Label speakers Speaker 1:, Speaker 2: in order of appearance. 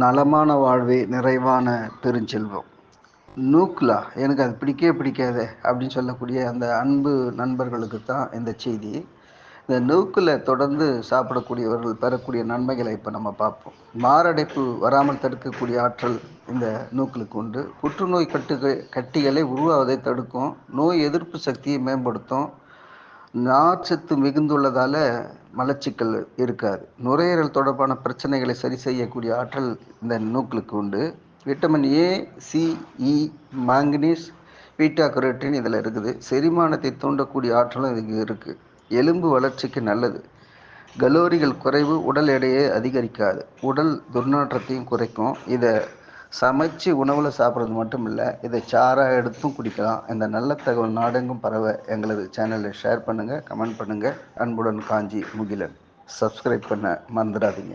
Speaker 1: நலமான வாழ்வே நிறைவான பெருஞ்செல்வம். நூக்லா எனக்கு அது பிடிக்கவே பிடிக்காதே அப்படின்னு சொல்லக்கூடிய அந்த அன்பு நண்பர்களுக்கு தான் இந்த செய்தி. இந்த நூக்கில் தொடர்ந்து சாப்பிடக்கூடியவர்கள் பெறக்கூடிய நன்மைகளை இப்போ நம்ம பார்ப்போம். மாரடைப்பு வராமல் தடுக்கக்கூடிய ஆற்றல் இந்த நூக்களுக்கு உண்டு. புற்றுநோய் கட்டுகள் கட்டிகளை உருவாவதை தடுக்கும். நோய் எதிர்ப்பு சக்தியை மேம்படுத்தும். நார்ச்சத்து மிகுந்துள்ளதால் மலச்சிக்கல் இருக்காது. நுரையீரல் தொடர்பான பிரச்சனைகளை சரி செய்யக்கூடிய ஆற்றல் இந்த நூக்களுக்கு உண்டு. Vitamin A C E e, manganese beta carotene இதில் இருக்குது. செரிமானத்தை தூண்டக்கூடிய ஆற்றலும் இதுக்கு இருக்குது எலும்பு வளர்ச்சிக்கு நல்லது. கலோரிகள் குறைவு உடல் எடையை அதிகரிக்காது. உடல் துர்நாற்றத்தையும் குறைக்கும். இதை சமைச்சு உணவில் சாப்பிட்றது மட்டும் இல்லை இதை சாராக எடுத்தும் குடிக்கலாம். இந்த நல்ல தகவல் நாடெங்கும் பரவ எங்களது சேனலை ஷேர் பண்ணுங்கள் கமெண்ட் பண்ணுங்கள் அன்புடன் காஞ்சி முகிலன். சப்ஸ்கிரைப் பண்ண மறந்துடாதீங்க.